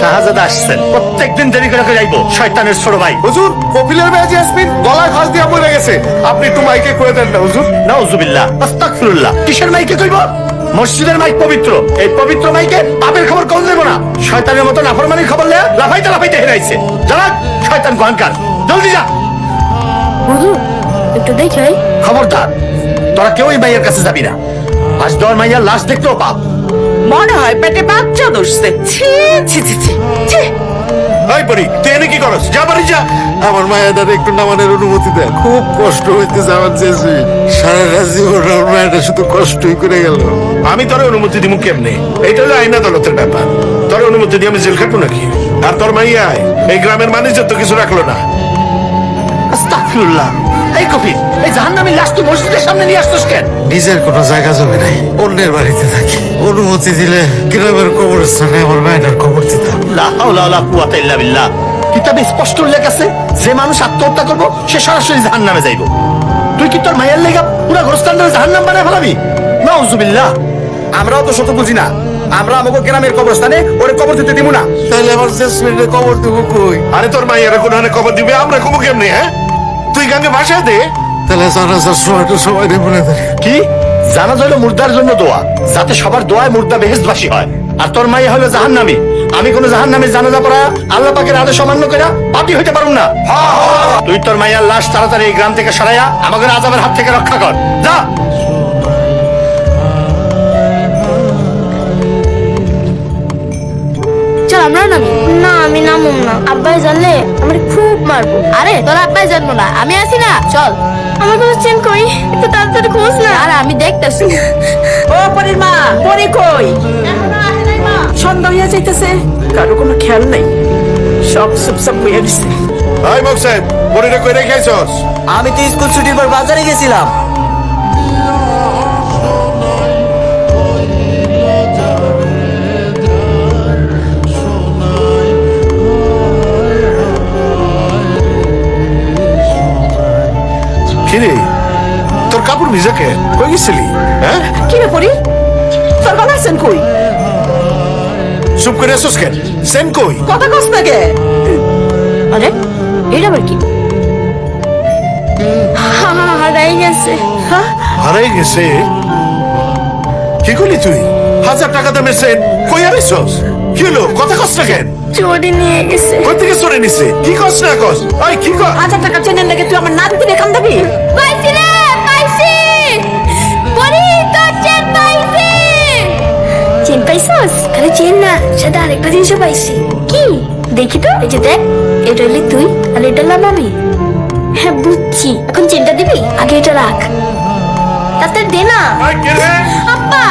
শাহজাদা আসছেন। প্রত্যেকদিন দেরি করে করে যাইবো শয়তানের ছোট ভাই। হুজুর কপিলের মেয়ে জেসমিন গলায় ফাঁস দিয়া পড়ে গেছে। আপনি একটু মাইকে করে দেন না হুজুর। নাউজুবিল্লাহ। আস্তাগফিরুল্লাহ। কিসের মাইকে কইব? মসজিদের মাইক পবিত্র। এই পবিত্র মাইকে পাপের খবর কোন দেব না? শয়তানের মতো নাফরমানির খবর লেয়া লাফাইতে লাফাইতে হেরাইছে জানা শয়তান গহনকার। জলদি যা। হুজুর একটু দেখাই খবরদার তোরা কেউ এই মাইয়ের কাছে যাবি না। আজ তোর মাইয়ার লাশ দেখতেও পাপ মনে হয় পেটে বাচ্চা ধরছে। ছি ছি ছি ছি পরি তুই এনে কি করস? যা বাড়ি যা। আমার মায়ের একটু নামানোর অনুমতি খুব কষ্ট হইতেছে আমার জেসমিন সারা রাত জীবন আমার মায়েরা শুধু কষ্টই করে গেল। আমি তোর অনুমতি দিব কেমনে? এটা হলো আইন আদালতের ব্যাপার। তোর অনুমতি দিয়ে আমি জেল খাটবো নাকি? আর তোর মাইয়ায় এই গ্রামের মানুষ তো কিছু রাখল না। আস্তাগফিরুল্লাহ এই কফি এই জাহান্নামী লাশ তুই মসজিদের সামনে নিয়ে আসছিস কেন? নিজের কোনো জায়গা জমি নাই অন্যের বাড়িতে থাকি। অনুমতি দিলে গ্রামের কবরস্থানে আমার মায়ের কবর দিতাম। লা হাওলা ওয়ালা কুওয়াতা ইল্লা বিল্লাহ। কিতাবে স্পষ্ট উল্লেখ আছে যে মানুষ আত্মহত্যা করব সে সরাসরি জাহান্নামে যাইব। তুই কি তোর মায়ের লেগা পুরো গোরস্থানটা জাহান্নাম বানায় ফেলাবি? নাউজুবিল্লাহ। আমরাও তো শত বুঝি না। আমরা আমাকে গ্রামের কবরস্থানে ওরে কবর দিতে দিব না। তাহলে আমার কবর দেবো কই? আরে তোর মায়ের কোন খবর দিবে? আমরা কবো কেমনে হ্যাঁ? তুই গাঙ্গে ভাষা দে। তাহলে জানাজার সময়টা সবাই মনে কি? জানা হলো মুর্দার জন্য দোয়া। যাতে সবার দোয়ায় মুর্দা বেহেশবাসী হয়। আর তোর মাই হলো জাহান্নামী। আমি কোন জাহান্নামী জানাজা পড়া আল্লাহ পাকের আদেশ অমান্য করে পাপি হইতে পারুম না। তুই তোর মাইয়ার লাশ তাড়াতাড়ি এই গ্রাম থেকে সরাইয়া আমাকে আজাবের হাত থেকে রক্ষা কর। যা। না। আব্বাই জানলে আমার খুব মারবো। আরে তোর আব্বাই জানব না আমি আছি না চল। আমার কোনো চেন কই একটু তাড়াতাড়ি খোঁজ না। আরে আমি দেখতেছি। ও পরির মা পরি কই? সন্ধ্যা হইয়া যাইতেছে কারও কোনো খেয়াল নাই। সব চুপচাপ হইয়া গেছে হাই মকসেদ পরিরে কই রেখেছস আমি তো স্কুল ছুটির পর বাজারে গেছিলাম। কিরে তোর কাপড় ভিজা কে কই গেছিলি? হ্যাঁ? কি রে পরি তোর বাবা আছেন কই? চুপ করে আসছিস কেন? সেন কই? কথা কস না কে? আরে এটা আবার কি? হারাই গেছে। হারাই গেছে? কি করলি তুই? হাজার টাকা দামের সেন। কই আনিছস? কি হলো? কথা কস না কেন? চোরি নিয়ে গেছে। কই থেকে চলে নিছে? কি কস না কস? ওই কি কস হাজার টাকা না সাথে আরেকটা জিনিসও পাইছি। কি? দেখি তো এই যে দেখ এটা হলি তুই আর এটা হলাম আমি হ্যাঁ বুঝছি। এখন চেনটা দিবি? আগে এটা রাখ। তাতে দে না। আব্বা!